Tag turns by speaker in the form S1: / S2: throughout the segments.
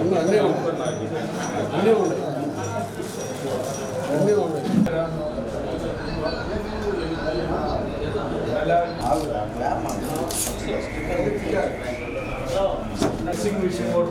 S1: అన్నీ ఉన్నాయి అన్నీ ఉన్నాయి
S2: నర్సింగ్ విషయం కూడా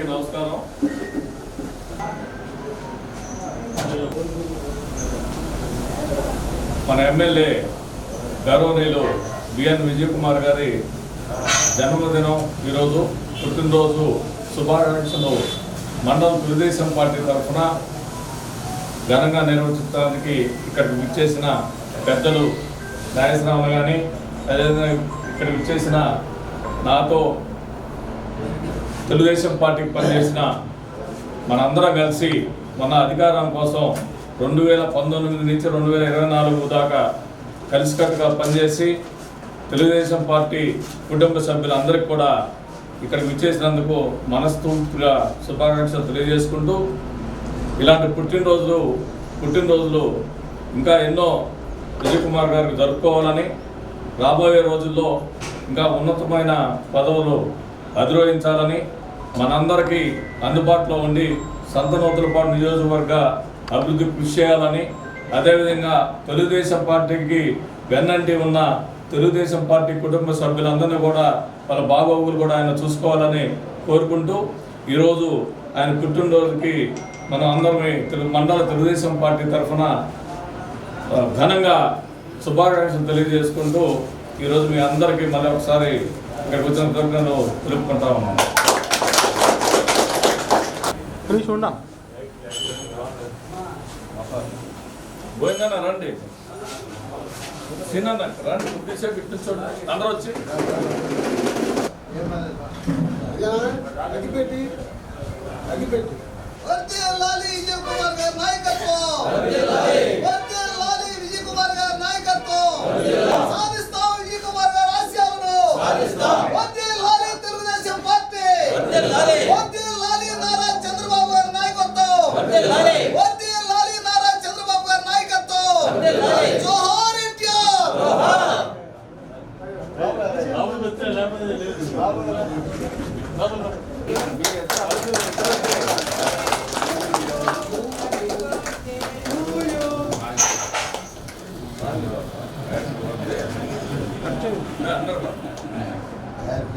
S2: అందరికీ నమస్కారం. మన ఎమ్మెల్యే గౌరవనీయులు బిఎన్ విజయ్ కుమార్ గారి జన్మదినం ఈరోజు పుట్టినరోజు శుభాకాంక్షలు. మండలం తెలుగుదేశం పార్టీ తరఫున ఘనంగా నిర్వహించడానికి ఇక్కడికి విచ్చేసిన పెద్దలు నాగేశ్వరరావు కానీ అదేవిధంగా ఇక్కడికి విచ్చేసిన నాతో తెలుగుదేశం పార్టీకి పనిచేసిన మనందరం కలిసి మన అధికారం కోసం రెండు వేల పంతొమ్మిది నుంచి రెండు వేల ఇరవై నాలుగు దాకా కలిసికట్టుగా పనిచేసి తెలుగుదేశం పార్టీ కుటుంబ సభ్యులందరికీ కూడా ఇక్కడికి విచ్చేసినందుకు మనస్ఫూర్తిగా శుభాకాంక్షలు తెలియజేసుకుంటూ ఇలాంటి పుట్టినరోజులు పుట్టినరోజులు ఇంకా ఎన్నో విజయ్ కుమార్ గారికి జరుపుకోవాలని రాబోయే రోజుల్లో ఇంకా ఉన్నతమైన పదవులు అధిరోహించాలని మనందరికీ అందుబాటులో ఉండి సంతనూతలపాటు నియోజకవర్గ అభివృద్ధి కృషి చేయాలని అదేవిధంగా తెలుగుదేశం పార్టీకి వెన్నంటి ఉన్న తెలుగుదేశం పార్టీ కుటుంబ సభ్యులందరినీ కూడా వాళ్ళ బాగోగులు కూడా ఆయన చూసుకోవాలని కోరుకుంటూ ఈరోజు ఆయన పుట్టినరోజుకి మనం అందరం తెలుగు మండల తెలుగుదేశం పార్టీ తరఫున ఘనంగా శుభాకాంక్షలు తెలియజేసుకుంటూ ఈరోజు మీ అందరికీ మళ్ళీ ఒకసారి ఇక్కడికి వచ్చిన కృతజ్ఞతలు తెలుపుకుంటా ఉన్నాం గోవిందన్న రండి. సీనన్న రండి. కొద్దిసేపు ఇటు చూడండి అందరూ వచ్చి
S3: కుమార్ గారి నాయకత్వం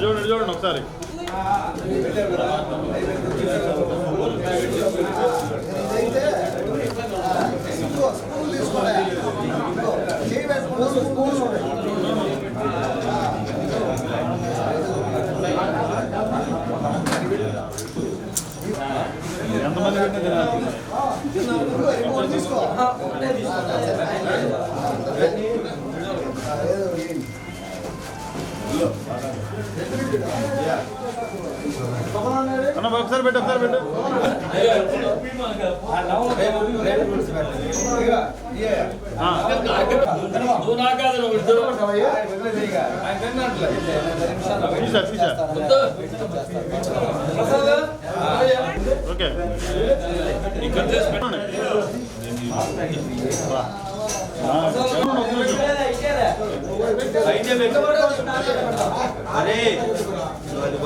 S4: చూడండి చూడండి ఒకసారి
S3: ఇదైతే
S4: ఒకసారి పెట్టు ఒకసారి పెట్టు. ఓకే.
S5: అరే అది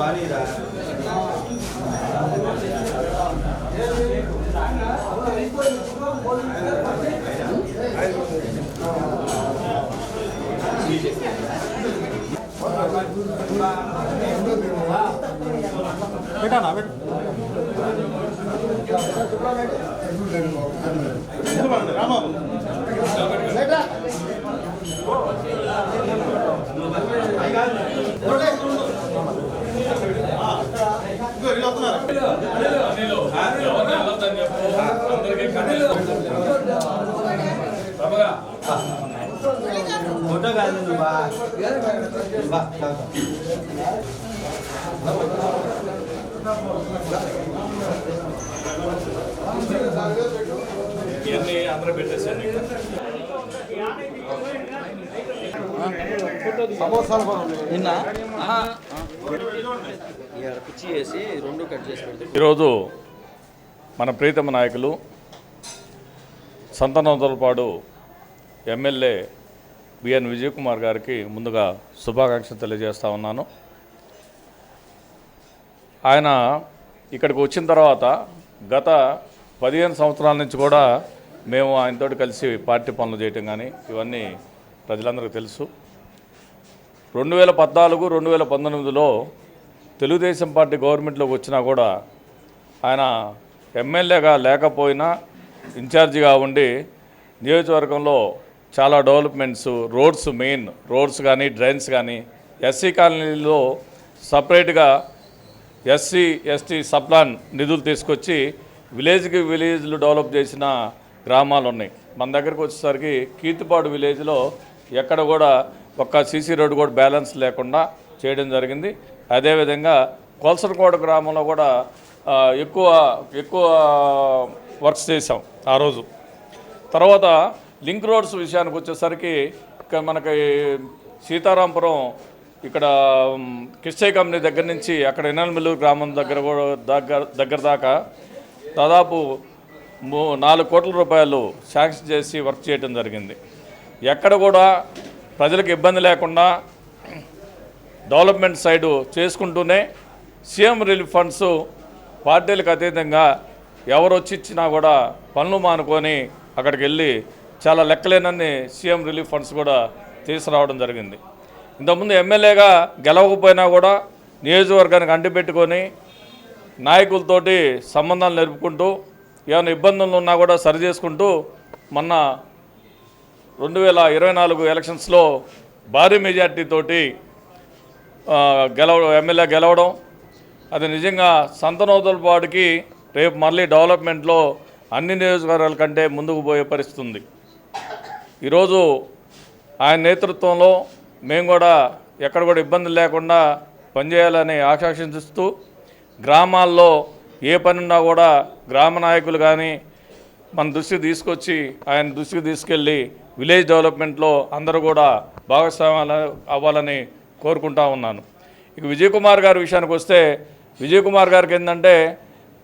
S4: పెట్టానా పెట్టు. ఎందుకండి రామాబు ఇదిగో
S5: ఫోటో కాదు నువ్వు బా
S2: ఇవన్నీ అందరూ పెట్టేసాను
S6: నిన్న
S2: ఈరోజు మన ప్రీతమ నాయకులు సంతనోదలపాడు ఎమ్మెల్యే బిఎన్ విజయ్ కుమార్ గారికి ముందుగా శుభాకాంక్షలు తెలియజేస్తా ఉన్నాను. ఆయన ఇక్కడికి వచ్చిన తర్వాత గత పదిహేను సంవత్సరాల నుంచి కూడా మేము ఆయనతోటి కలిసి పార్టీ పనులు చేయటం కానీ ఇవన్నీ ప్రజలందరికీ తెలుసు. రెండు వేల పద్నాలుగు రెండు వేల పంతొమ్మిదిలో తెలుగుదేశం పార్టీ గవర్నమెంట్లోకి వచ్చినా కూడా ఆయన ఎమ్మెల్యేగా లేకపోయినా ఇన్ఛార్జిగా ఉండి నియోజకవర్గంలో చాలా డెవలప్మెంట్స్ రోడ్స్ మెయిన్ రోడ్స్ కానీ డ్రైన్స్ కానీ ఎస్సీ కాలనీలో సపరేట్గా ఎస్సీ ఎస్టీ సప్లాన్ నిధులు తీసుకొచ్చి విలేజ్కి విలేజ్లు డెవలప్ చేసిన గ్రామాలు ఉన్నాయి. మన దగ్గరకు వచ్చేసరికి కీర్తిపాడు విలేజ్లో ఎక్కడ కూడా ఒక్క సీసీ రోడ్డు కూడా బ్యాలెన్స్ లేకుండా చేయడం జరిగింది. అదేవిధంగా కొలసరకోట గ్రామంలో కూడా ఎక్కువ ఎక్కువ వర్క్స్ చేసాం ఆ రోజు. తర్వాత లింక్ రోడ్స్ విషయానికి వచ్చేసరికి ఇక్కడ మనకి సీతారాంపురం ఇక్కడ మ్, కిష్టయ్య కంపెనీ దగ్గర నుంచి అక్కడ ఇనల్మిల్లూరు గ్రామం దగ్గర కూడా దగ్గర దగ్గర దాకా దాదాపు మూ నాలుగు కోట్ల రూపాయలు శాంక్షన్ చేసి వర్క్ చేయడం జరిగింది. ఎక్కడ కూడా ప్రజలకు ఇబ్బంది లేకుండా డెవలప్మెంట్ సైడు చేసుకుంటూనే సీఎం రిలీఫ్ ఫండ్స్ పార్టీలకు అతీతంగా ఎవరు వచ్చి ఇచ్చినా కూడా పనులు మానుకొని అక్కడికి వెళ్ళి చాలా లెక్కలేనన్ని సీఎం రిలీఫ్ ఫండ్స్ కూడా తీసుకురావడం జరిగింది. ఇంతకుముందు ఎమ్మెల్యేగా గెలవకపోయినా కూడా నియోజకవర్గానికి అంటిపెట్టుకొని నాయకులతోటి సంబంధాలు నిలుపుకుంటూ ఏమైనా ఇబ్బందులు ఉన్నా కూడా సరి చేసుకుంటూ మొన్న రెండు వేల ఇరవై నాలుగు ఎలక్షన్స్లో భారీ మెజార్టీతోటి గెలవ ఎమ్మెల్యే గెలవడం అది నిజంగా సంతనోదలపాటికి రేపు మళ్ళీ డెవలప్మెంట్లో అన్ని నియోజకవర్గాల కంటే ముందుకు పోయే పరిస్థితి ఉంది. ఈరోజు ఆయన నేతృత్వంలో మేము కూడా ఎక్కడ కూడా ఇబ్బంది లేకుండా పనిచేయాలని ఆకాంక్షిస్తూ గ్రామాల్లో ఏ పని ఉన్నా కూడా గ్రామ నాయకులు కానీ మన దృష్టికి తీసుకొచ్చి ఆయన దృష్టికి తీసుకెళ్ళి విలేజ్ డెవలప్మెంట్లో అందరూ కూడా భాగస్వామ్యాలు అవ్వాలని కోరుకుంటా ఉన్నాను. ఇక విజయ్ కుమార్ గారి విషయానికి వస్తే విజయ్ కుమార్ గారికి ఏంటంటే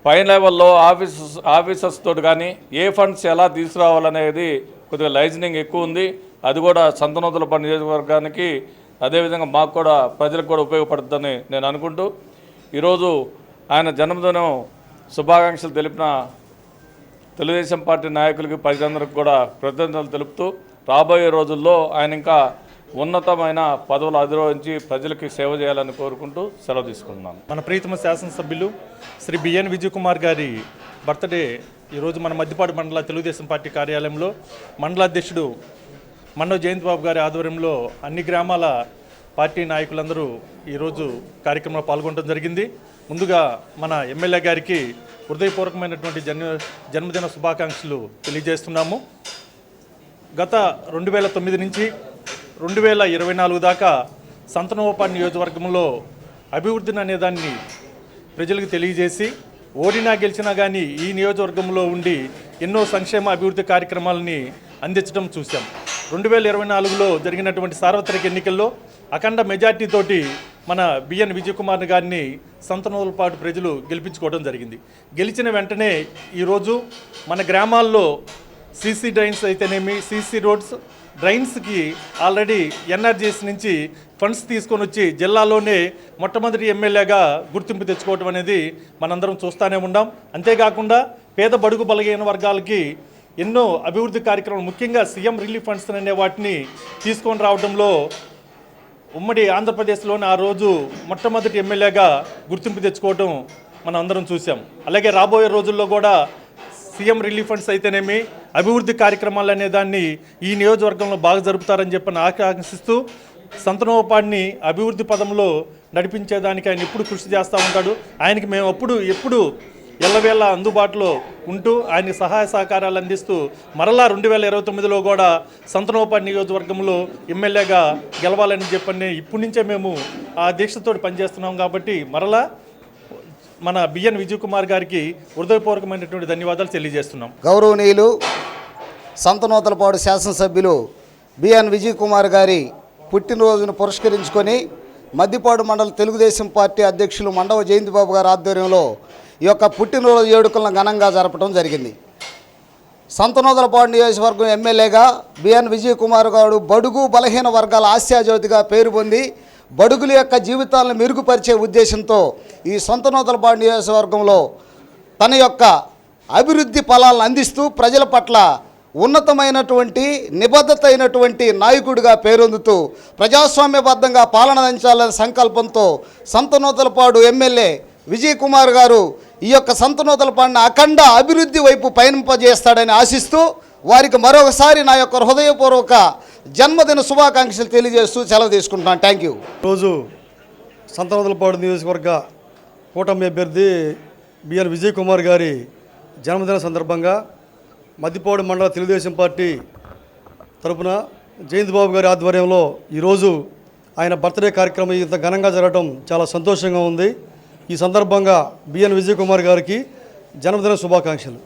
S2: పై లెవెల్లో ఆఫీసర్స్ ఆఫీసర్స్ తోటి కానీ ఏ ఫండ్స్ ఎలా తీసుకురావాలనేది కొద్దిగా లైజనింగ్ ఎక్కువ ఉంది. అది కూడా సంతనోతుల పని నియోజకవర్గానికి అదేవిధంగా మాకు కూడా ప్రజలకు కూడా ఉపయోగపడుతుందని నేను అనుకుంటూ ఈరోజు ఆయన జన్మదినం శుభాకాంక్షలు తెలిపిన తెలుగుదేశం పార్టీ నాయకులకి ప్రజలందరికీ కూడా కృతజ్ఞతలు తెలుపుతూ రాబోయే రోజుల్లో ఆయన ఇంకా ఉన్నతమైన పదవులు అధిరోహించి ప్రజలకి సేవ చేయాలని కోరుకుంటూ సెలవు తీసుకుంటున్నాను.
S7: మన ప్రీతమ శాసనసభ్యులు శ్రీ బిఎన్ విజయ్ కుమార్ గారి బర్త్డే ఈరోజు మన మద్దిపాడు మండల తెలుగుదేశం పార్టీ కార్యాలయంలో మండల అధ్యక్షుడు మండవ జయంత్ బాబు గారి ఆధ్వర్యంలో అన్ని గ్రామాల పార్టీ నాయకులందరూ ఈరోజు కార్యక్రమంలో పాల్గొనడం జరిగింది. ముందుగా మన ఎమ్మెల్యే గారికి హృదయపూర్వకమైనటువంటి జన్మ జన్మదిన శుభాకాంక్షలు తెలియజేస్తున్నాము. గత రెండు వేల తొమ్మిది నుంచి రెండు వేల ఇరవై నాలుగు దాకా సంతనోపా నియోజకవర్గంలో అభివృద్ధిని అనేదాన్ని ప్రజలకు తెలియజేసి ఓడినా గెలిచినా కానీ ఈ నియోజకవర్గంలో ఉండి ఎన్నో సంక్షేమ అభివృద్ధి కార్యక్రమాలని అందించడం చూశాం. రెండు వేల ఇరవై నాలుగులో జరిగినటువంటి సార్వత్రిక ఎన్నికల్లో అఖండ మెజార్టీతోటి మన బిఎన్ విజయ్ కుమార్ గారిని సంతనోలపాటు ప్రజలు గెలిపించుకోవడం జరిగింది. గెలిచిన వెంటనే ఈరోజు మన గ్రామాల్లో సీసీ డ్రైన్స్ అయితేనేమి సీసీ రోడ్స్ డ్రైన్స్కి ఆల్రెడీ ఎన్ఆర్జీఎస్ నుంచి ఫండ్స్ తీసుకొని వచ్చి జిల్లాలోనే మొట్టమొదటి ఎమ్మెల్యేగా గుర్తింపు తెచ్చుకోవడం అనేది మనందరం చూస్తూనే ఉన్నాం అంతేకాకుండా పేద బడుగు బలహీన వర్గాలకి ఎన్నో అభివృద్ధి కార్యక్రమాలు ముఖ్యంగా సీఎం రిలీఫ్ ఫండ్స్ అనే వాటిని తీసుకొని రావడంలో ఉమ్మడి ఆంధ్రప్రదేశ్లోని ఆ రోజు మొట్టమొదటి ఎమ్మెల్యేగా గుర్తింపు తెచ్చుకోవటం మనం అందరం చూసాం అలాగే రాబోయే రోజుల్లో కూడా సీఎం రిలీఫ్ ఫండ్స్ అయితేనేమి అభివృద్ధి కార్యక్రమాలు అనే దాన్ని ఈ నియోజకవర్గంలో బాగా జరుపుతారని చెప్పని ఆకాంక్షిస్తూ సంతనోపాన్ని అభివృద్ధి పదంలో నడిపించేదానికి ఆయన ఎప్పుడు కృషి చేస్తూ ఉంటాడు. ఆయనకి మేము అప్పుడు ఎప్పుడు ఎల్లవేళ అందుబాటులో ఉంటూ ఆయన సహాయ సహకారాలు అందిస్తూ మరలా రెండు వేల ఇరవై తొమ్మిదిలో కూడా సంతనోపాడి నియోజకవర్గంలో ఎమ్మెల్యేగా గెలవాలని చెప్పని ఇప్పటి నుంచే మేము ఆ దీక్షతో పనిచేస్తున్నాం కాబట్టి మరలా మన బిఎన్ విజయ్ కుమార్ గారికి హృదయపూర్వకమైనటువంటి ధన్యవాదాలు తెలియజేస్తున్నాం.
S3: గౌరవనీయులు సంతనోతలపాడు శాసనసభ్యులు బిఎన్ విజయ్ కుమార్ గారి పుట్టినరోజును పురస్కరించుకొని మద్దిపాడు మండల తెలుగుదేశం పార్టీ అధ్యక్షులు మండవ జయంతిబాబు గారి ఆధ్వర్యంలో ఈ యొక్క పుట్టినరోజు వేడుకలను ఘనంగా జరపడం జరిగింది. సంతనోదలపాడు నియోజకవర్గం ఎమ్మెల్యేగా బిఎన్ విజయ్ కుమార్ గారు బడుగు బలహీన వర్గాల ఆశాజ్యోతిగా పేరు పొంది బడుగుల యొక్క జీవితాలను మెరుగుపరిచే ఉద్దేశంతో ఈ సొంతనోదలపాడు నియోజకవర్గంలో తన యొక్క అభివృద్ధి ఫలాలను అందిస్తూ ప్రజల పట్ల ఉన్నతమైనటువంటి నిబద్ధత అయినటువంటి నాయకుడిగా పేరొందుతూ ప్రజాస్వామ్యబద్ధంగా పాలన అందించాలనే సంకల్పంతో సంతనూతలపాడు ఎమ్మెల్యే విజయ్ కుమార్ గారు ఈ యొక్క సంతనూతలపాడిని అఖండ అభివృద్ధి వైపు పయనింపజేస్తాడని ఆశిస్తూ వారికి మరొకసారి నా యొక్క హృదయపూర్వక జన్మదిన శుభాకాంక్షలు తెలియజేస్తూ సెలవు తీసుకుంటున్నాను. థ్యాంక్ యూ
S1: రోజు సంతనూతలపాడు నియోజకవర్గ కూటమి అభ్యర్థి బిఎన్ విజయ్ కుమార్ గారి జన్మదిన సందర్భంగా మద్దిపాడు మండల తెలుగుదేశం పార్టీ తరపున జయంత్ బాబు గారి ఆధ్వర్యంలో ఈరోజు ఆయన బర్త్డే కార్యక్రమం ఇంత ఘనంగా జరగడం చాలా సంతోషంగా ఉంది. ఈ సందర్భంగా బిఎన్ విజయ్ కుమార్ గారికి జన్మదిన శుభాకాంక్షలు.